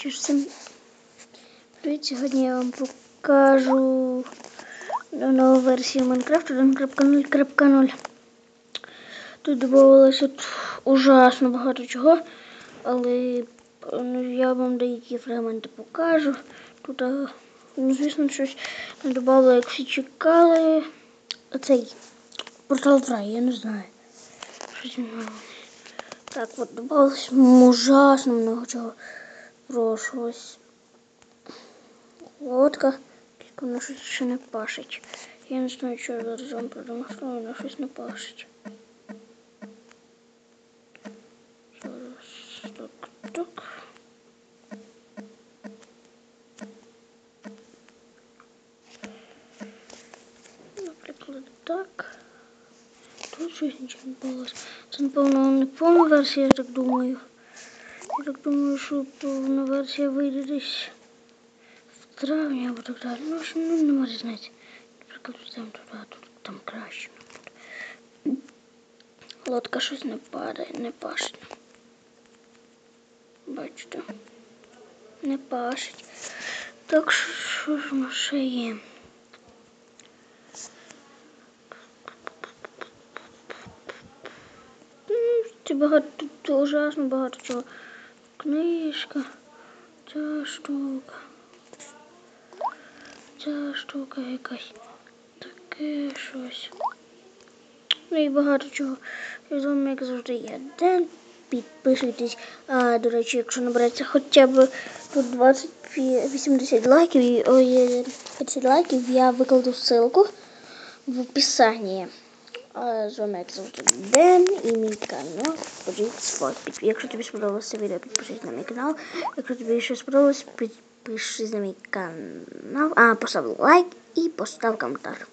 Що всім привіт! Сьогодні я вам покажу нову версію Майнкрафту 1.0.0. Тут додавалося ужасно багато чого, але ну, я вам деякі фрагменти покажу. Тут, ну, звісно, щось не додавало, як всі чекали. Оцей портал в я не знаю. Щось. Так, от добавилось ужасно много чого. Прошу ось. Лодка. Тільки вона щось ще не пашить. Я не знаю, що я зараз вам продемонструю, вона щось не пашить. Зараз так. Наприклад, так. Тут щось нічого не було. Це, напевно, не повна версія, я так думаю. Так думаю, що повна версія вийде десь в травні або так далі. Ну, що ну, не нема різниці. Наприклад, там туди, тут там краще. Лодка щось не падає, не пашить. Бачите? Не пашить. Так що ж ми ще є? Це багато тут ужасно багато чого. Книжка, ця штука. Ця штука якась. Таке щось. Ну і багато чого. І з вами, як завжди, я Ден. Підписуйтесь. А, до речі, якщо набереться хоча б тут 20 80 лайків, ой, 50 лайків, я викладу ссылку в описанні. А з вами, як завжди, Ден і канал Фот. Якщо тобі сподобалося відео, підпишись на мій канал. Якщо тобі ще сподобалось, підпишись на мій канал. А, постав лайк і постав коментар.